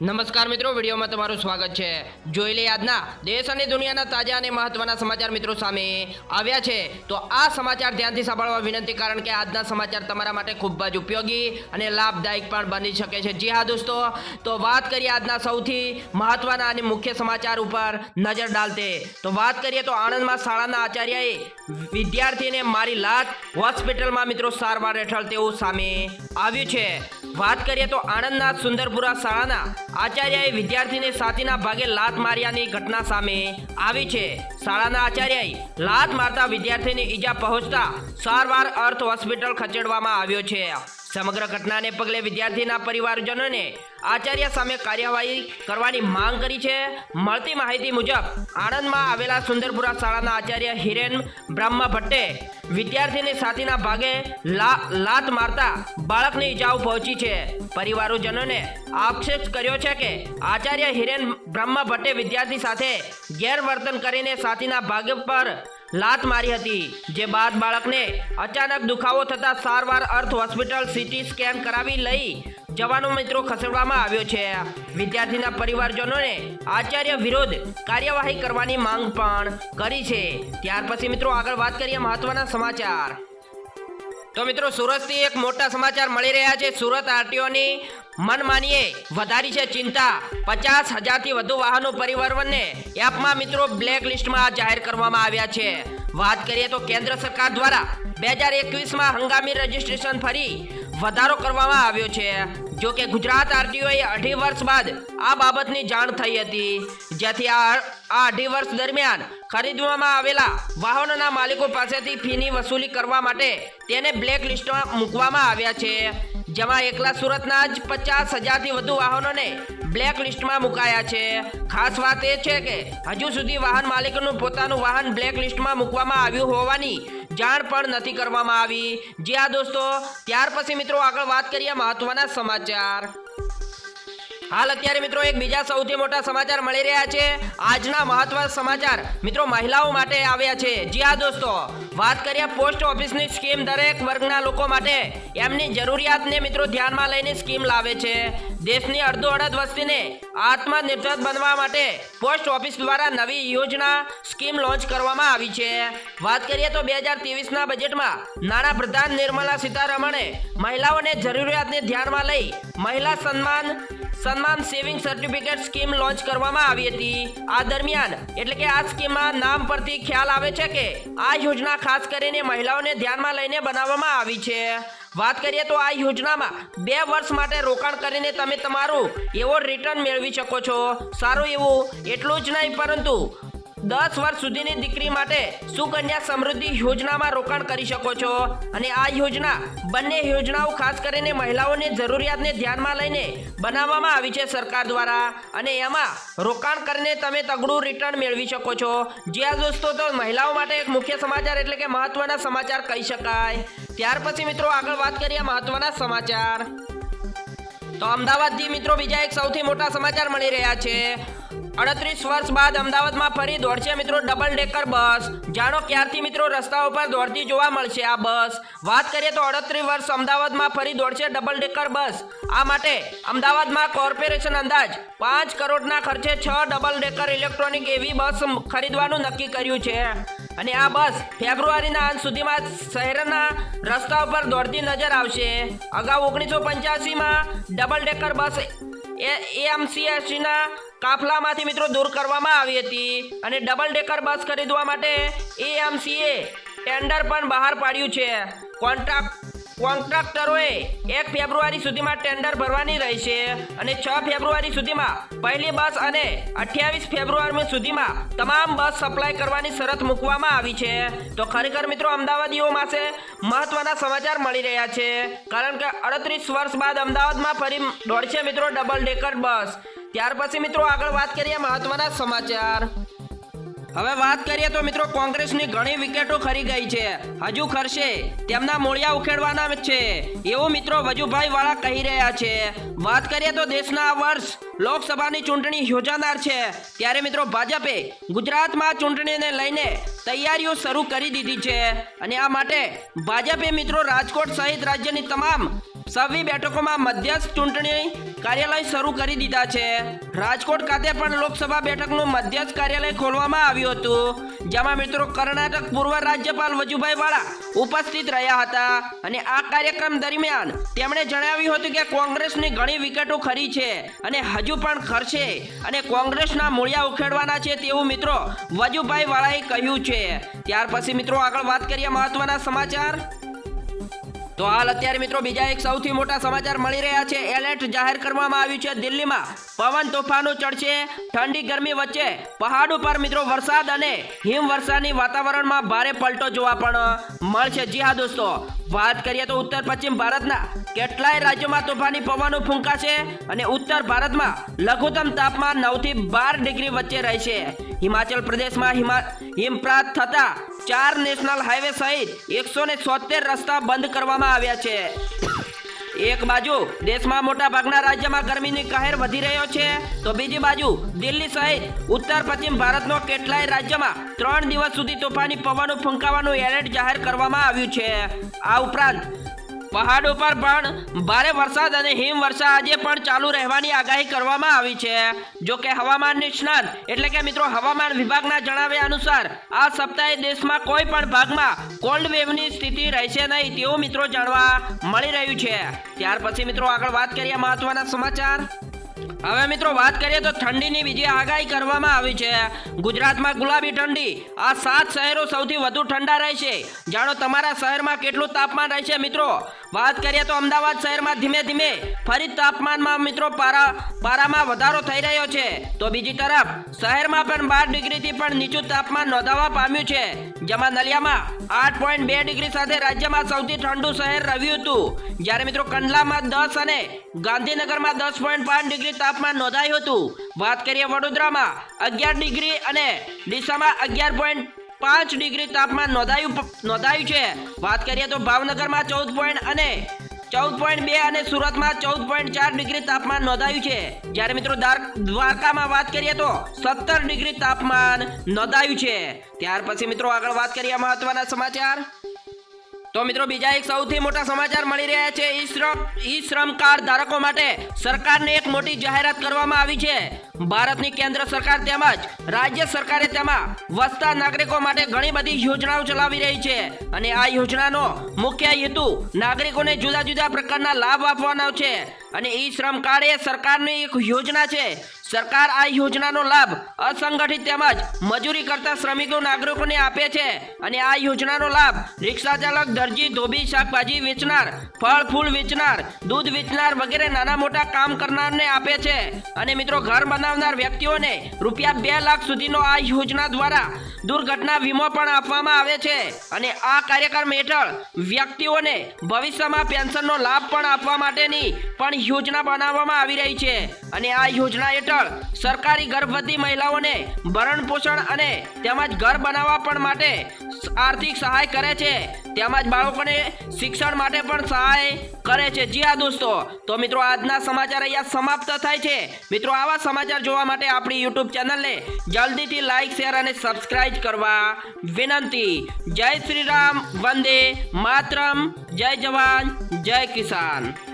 નમસ્કાર મિત્રો, વિડીયોમાં તમારું સ્વાગત છે. જોઈ લઈએ આજના દેશ અને દુનિયાના તાજા અને મહત્વના સમાચાર મિત્રો સામે આવ્યા છે. તો આ સમાચાર ધ્યાનથી સાંભળવા વિનંતી, કારણ કે આજના સમાચાર તમારા માટે ખૂબ જ ઉપયોગી અને લાભદાયક પણ બની શકે છે. જી હા, દોસ્તો. તો વાત કરીએ આજના સૌથી મહત્વના અને મુખ્ય સમાચાર ઉપર નજર ડાલતે. તો વાત કરીએ તો આણંદમાં શાળાના આચાર્યએ વિદ્યાર્થીને મારી લાત હોસ્પિટલમાં મિત્રો સારવાર હેઠળ તેવું સામે આવ્યું છે. વાત કરીએ તો આણંદના સુંદરપુરા શાળાના આચાર્યએ વિદ્યાર્થીને છાતીના ભાગે લાત માર્યાની ઘટના સામે આવી છે. શાળાના આચાર્યએ લાત મારતા વિદ્યાર્થીને ઈજા પહોંચતા સારવાર અર્થ હોસ્પિટલ ખસેડવામાં આવ્યો છે. સમગ્ર ઘટનાને પગલે વિદ્યાર્થીના પરિવારજનોને આચાર્ય સામે કાર્યવાહી કરવાની માંગ કરી છે. મળતી માહિતી મુજબ, આણંદમાં આવેલા સુંદરપુરા શાળાના આચાર્ય હિરેન બ્રહ્મ ભટ્ટે વિદ્યાર્થીને છાતીના ભાગે લાત મારતા બાળકને ઈજાઓ પહોંચી છે. પરિવારોજનોને આક્ષેપ કર્યો છે કે આચાર્ય હિરેન બ્રહ્મ ભટ્ટે વિદ્યાર્થી સાથે ગેરવર્તન કરીને છાતીના ભાગ પર લાત મારી હતી, જે બાદ બાળકને અચાનક દુખાવો થતા સારવાર અર્થ હોસ્પિટલ સીટી સ્કેન કરાવી લઈ જવાનો મિત્રો ખસેડવામાં આવ્યો છે. વિદ્યાર્થીના પરિવારજનોને આચાર્ય વિરુદ્ધ કાર્યવાહી કરવાની માંગ પણ કરી છે. ત્યાર પછી મિત્રો આગળ વાત કરીએ મહત્વના સમાચાર. તો મિત્રો, સુરતથી એક મોટા સમાચાર મળી રહ્યા છે. સુરત આરટીઓની મનમાનીએ વધારી છે ચિંતા. પચાસ હજારથી વધુ વાહનો પરિવહનને એપમાં મિત્રો બ્લેક લિસ્ટમાં જાહેર કરવામાં આવ્યા છે. વાત કરીએ તો કેન્દ્ર સરકાર દ્વારા બે હજાર એકવીસમાં હંગામી રજીસ્ટ્રેશન ફરી વધારો કરવામાં આવ્યો છે. જો કે ગુજરાત આરટીઓએ અઢી વર્ષ બાદ આ બાબતની જાણ થઈ હતી. જેથી આ અઢી વર્ષ દરમિયાન ખરીદવામાં આવેલા વાહનોના માલિકો પાસેથી ફીની વસૂલી કરવા માટે તેને બ્લેક લિસ્ટમાં મૂકવામાં આવ્યા છે. જેમાં એકલા સુરતના જ પચાસ હજારથી વધુ વાહનોને બ્લેક લિસ્ટમાં મુકાયા છે. ખાસ વાત એ છે કે હજુ સુધી વાહન માલિકનું પોતાનું વાહન બ્લેક લિસ્ટમાં મૂકવામાં આવ્યું હોવાની જાણ પણ નથી કરવામાં આવી. જી હા દોસ્તો, ત્યાર પછી મિત્રો આગળ વાત કરીએ મહત્વના સમાચાર. હાલ અત્યારે મિત્રો એક બીજા સૌથી મોટા સમાચાર મળી રહ્યા છે. આજના મહત્વ સમાચાર મિત્રો મહિલાઓ માટે આવ્યા છે. જી હા દોસ્તો વાત કરીએ પોસ્ટ ઓફિસની સ્કીમ દરેક વર્ગના લોકો માટે. એમની જરૂરિયાતને મિત્રો ધ્યાનમાં લઈને સ્કીમ લાવે છે. દેશની અડધો અડધ વસ્તીને આત્મનિર્ભર બનવા માટે પોસ્ટ ઓફિસ દ્વારા નવી યોજના સ્કીમ લોન્ચ કરવામાં આવી છે. વાત કરીએ તો બે હજાર ત્રેવીસના બજેટમાં નાણાં પ્રધાન નિર્મલા સીતારમણે મહિલાઓને જરૂરિયાતને ધ્યાનમાં લઈ મહિલા સન્માન સન્માન સેવિંગ સર્ટિફિકેટ સ્કીમ લોન્ચ કરવામાં આવી હતી. આ દરમિયાન એટલે કે આ સ્કીમમાં નામ પરથી ખ્યાલ આવે છે કે આ યોજના ખાસ કરીને મહિલાઓને ધ્યાનમાં લઈને બનાવવામાં આવી છે. વાત કરીએ તો આ યોજનામાં બે વર્ષ માટે રોકાણ કરીને તમે તમારું એવો રિટર્ન મેળવી શકો છો. સારું એવું, એટલું જ નહીં, પરંતુ દસ વર્ષ સુધીની દીકરી માટે સુકન્યા સમૃદ્ધિ યોજનામાં રોકાણ કરી શકો છો. અને આ યોજના બંને યોજનાઓ ખાસ કરીને મહિલાઓની જરૂરિયાતને ધ્યાનમાં લઈને બનાવવામાં આવી છે સરકાર દ્વારા. અને એમાં રોકાણ કરીને તમે તગડું રિટર્ન મેળવી શકો છો. જ્યાં દોસ્તો તો મહિલાઓ માટે એક મુખ્ય સમાચાર એટલે કે મહત્વના સમાચાર કહી શકાય. ત્યાર પછી મિત્રો આગળ વાત કરીએ મહત્વના સમાચાર. તો અમદાવાદથી મિત્રો બીજા એક સૌથી મોટા સમાચાર મળી રહ્યા છે. અડત્રીસ વર્ષ બાદ અમદાવાદમાં ફરી દોડશે મિત્રો ડબલ ડેકર બસ. જાણો ક્યારથી મિત્રો રસ્તા ઉપર દોડતી જોવા મળશે આ બસ? વાત કરીએ તો અડત્રીસ વર્ષ અમદાવાદમાં ફરી દોડશે ડબલ ડેકર બસ. આ માટે અમદાવાદમાં કોર્પોરેશન અંદાજ પાંચ કરોડના ખર્ચે છ ડબલ ડેકર ઇલેક્ટ્રોનિક એવી બસ ખરીદવાનું નક્કી કર્યું છે. અને આ બસ ફેબ્રુઆરીના અંત સુધીમાં શહેરના રસ્તા ઉપર દોડતી નજર આવશે. અગાઉ ઓગણીસો પંચ્યાસીમાં ડબલ ડેકર બસ એએમસીએસના કાફલામાંથી મિત્રો દૂર કરવામાં આવી હતી અને ડબલ ડેકર બસ ખરીદવા માટે એએમસીએ ટેન્ડર પણ બહાર પાડ્યું છે. કોન્ટ્રાક્ટ કોન્ટ્રાક્ટરોએ એક ફેબ્રુઆરી સુધીમાં ટેન્ડર ભરવાની રહેશે અને છ ફેબ્રુઆરી સુધીમાં પહેલી બસ અને અઠ્યાવીસ ફેબ્રુઆરી સુધીમાં તમામ બસ સપ્લાય કરવાની શરત મૂકવામાં આવી છે. તો ખરેખર મિત્રો અમદાવાદીઓ પાસે મહત્વના સમાચાર મળી રહ્યા છે. કારણ કે અડત્રીસ વર્ષ બાદ અમદાવાદમાં ફરી દોડશે મિત્રો ડબલ ડેકર બસ ત્યાર પછી મિત્રો આગળ વાત કરીએ મહત્વના સમાચાર. હવે વાત કરીએ તો મિત્રો કોંગ્રેસની ઘણી વિકેટો ખરી ગઈ છે. હજુ ખરશે. તેમના મૂળિયા ઉખેડવાના છે. એવું મિત્રો વજુભાઈ વાળા કહી રહ્યા છે. વાત કરીએ તો દેશના આ વર્ષ લોકસભાની ચૂંટણી યોજાનાર છે. ત્યારે મિત્રો ભાજપે ગુજરાતમાં ચૂંટણીને લઈને તૈયારીઓ શરૂ કરી દીધી છે. અને આ માટે ભાજપે મિત્રો રાજકોટ સહિત રાજ્યની તમામ સવી બેઠકોમાં મધ્યસ્થ ચૂંટણી કાર્યાલય શરૂ કરી દીધા છે. રાજકોટ ખાતે પણ લોકસભા બેઠકનું મધ્યસ્થ કાર્યાલય ખોલવામાં આવ્યું હતું. જેમાં મિત્રો કર્ણાટક પૂર્વ રાજ્યપાલ વજુભાઈ વાળા ઉપસ્થિત રહ્યા હતા અને આ કાર્યક્રમ દરમિયાન તેમણે જણાવ્યું હતું કે કોંગ્રેસની ઘણી વિકેટો ખરી છે અને હજુ પણ ખરશે અને કોંગ્રેસના મૂળિયા ઉખેડવાના છે તેવું મિત્રો વજુભાઈ વાળાએ કહ્યું છે. ત્યાર પછી મિત્રો આગળ વાત કરીએ મહત્વના સમાચાર. તો હાલ અત્યારે મિત્રો બીજા એક સૌથી મોટા સમાચાર મળી રહ્યા છે. એલર્ટ જાહેર કરવામાં આવ્યું છે દિલ્હીમાં. પવન તોફાનો ચડશે, ઠંડી ગરમી વચ્ચે. પહાડ ઉપર મિત્રો વરસાદ અને હિમવર્ષાની વાતાવરણમાં ભારે પલટો જોવા પણ મળશે. જી હા દોસ્તો, વાત કરીએ તો ઉત્તર પશ્ચિમ ભારતના. કેટલાય રાજ્યોમાં તોફાની પવનો ફૂંકાશે અને ઉત્તર ભારતમાં લઘુત્તમ તાપમાન નવથી બાર ડિગ્રી વચ્ચે રહેશે. હિમાચલ પ્રદેશમાં હિમા હિમપ્રાત થતા ચાર નેશનલ હાઈવે સહિત એકસો ને સોતેર રસ્તા બંધ કરવામાં આવ્યા છે. એક બાજુ દેશમાં મોટા ભાગના રાજ્યમાં ગરમીની કહેર વધી રહ્યો છે, તો બીજી બાજુ દિલ્હી સહિત ઉત્તર પશ્ચિમ ભારતનો કેટલાય રાજ્યમાં ત્રણ દિવસ સુધી તોફાની પવનો ફૂંકાવાનું એલર્ટ જાહેર કરવામાં આવ્યું છે. આ ઉપરાંત પહાડો ઉપર પણ ભારે વરસાદ અને હિમવર્ષા આજે પણ ચાલુ રહેવાની આગાહી કરવામાં આવી છે. જો કે હવામાન નિષ્ણાત, એટલે કે મિત્રો હવામાન વિભાગના જણાવ્યા અનુસાર, આ સપ્તાહે દેશમાં કોઈ પણ ભાગમાં કોલ્ડ વેવની સ્થિતિ રહેશે નહીં તેવું મિત્રો જાણવા મળી રહ્યું છે. ત્યાર પછી મિત્રો આગળ વાત કરીએ મહત્વના સમાચાર. હવે મિત્રો વાત કરીએ તો ઠંડીની બીજી આગાહી કરવામાં આવી છે. ગુજરાતમાં ગુલાબી ઠંડી. આ સાત શહેરો સૌથી વધુ ઠંડા રહેશે જાણો તમારા શહેરમાં કેટલું તાપમાન રહેશે મિત્રો? વાત કરીએ તો અમદાવાદ શહેરમાં ધીમે ધીમે ફરી તાપમાનમાં મિત્રો પારા, પારામાં વધારો થઈ રહ્યો છે. તો બીજી તરફ શહેરમાં પણ બાર ડિગ્રીથી પણ નીચું તાપમાન નોંધાવા પામ્યું છે. જેમાં નલિયામાં આઠ પોઈન્ટ બે ડિગ્રી સાથે રાજ્યમાં સૌથી ઠંડુ શહેર રહ્યું હતું. જ્યારે મિત્રો કંડલામાં દસ અને ગાંધીનગરમાં દસ પોઈન્ટ પાંચ ડિગ્રી તાપમાન નોંધાયું હતું. વાત કરીએ વડોદરામાં, અગિયાર ડિગ્રી અને ડીસામાં અગિયાર પોઈન્ટ પાંચ ડિગ્રી તાપમાન નોંધાયું નોંધાયું છે. વાત કરીએ તો ભાવનગરમાં ચૌદ પોઈન્ટ અને ચૌદ પોઈન્ટ બે અને સુરતમાં ચૌદ પોઈન્ટ ચાર ડિગ્રી તાપમાન નોંધાયું છે. જ્યારે મિત્રો દ્વાર- દ્વારકામાં વાત કરીએ તો સત્તર ડિગ્રી તાપમાન નોંધાયું છે. ત્યાર પછી મિત્રો આગળ વાત કરીએ મહત્વના સમાચાર. તો મિત્રો બીજા એક સૌથી મોટા સમાચાર મળી રહ્યા છે. ઈ શ્રમ ઈ શ્રમ કાર્ડ ધારકો માટે સરકારને એક મોટી જાહેરાત કરવામાં આવી છે. ભારતની કેન્દ્ર સરકાર તેમજ રાજ્ય સરકારે તેમાં વસતા નાગરિકો માટે ઘણી બધી યોજનાઓ ચલાવી રહી છે અને આ યોજનાનો મુખ્ય હેતુ નાગરિકોને જુદા જુદા પ્રકારના લાભ આપવાનો છે. અને ઈ શ્રમ કાર્ડ એ સરકારની એક યોજના છે. સરકાર આ યોજનાનો લાભ અસંગઠિત તેમજ મજૂરી કરતા શ્રમિકો, નાગરિકોને આપે છે. અને આ યોજનાનો લાભ રિક્ષા ચાલક દરજી ધોબી શાકભાજી વેચનાર, ફળ, ફૂલ વેચનાર, દૂધ વેચનાર વગેરે નાના મોટા કામ કરનારને આપે છે. અને મિત્રો, ઘર બનાવનાર વ્યક્તિઓને રૂપિયા બે લાખ સુધીનો આ યોજના દ્વારા દુર્ઘટના વીમો પણ આપવામાં આવે છે. અને આ કાર્યક્રમ હેઠળ વ્યક્તિઓને ભવિષ્યમાં પેન્શનનો લાભ પણ આપવા માટેની પણ યોજના બનાવવામાં આવી રહી છે. અને આ યોજના હેઠળ સરકારી ગર્ભવતી મહિલાઓને ભરણ પોષણ અને તેમજ ઘર બનાવવા પણ માટે આર્થિક સહાય કરે છે. તેમજ બાળકોને શિક્ષણ માટે પણ સહાય કરે છે. જી હા દોસ્તો. તો મિત્રો આજના સમાચાર અહીંયા સમાપ્ત થાય છે. મિત્રો આવા સમાચાર જોવા માટે આપણી યુટ્યુબ ચેનલને જલ્દીથી લાઈક, શેર અને સબસ્ક્રાઇબ કરવા વિનંતી. જય શ્રી રામ. વંદે માતરમ. જય જવાન. જય કિસાન.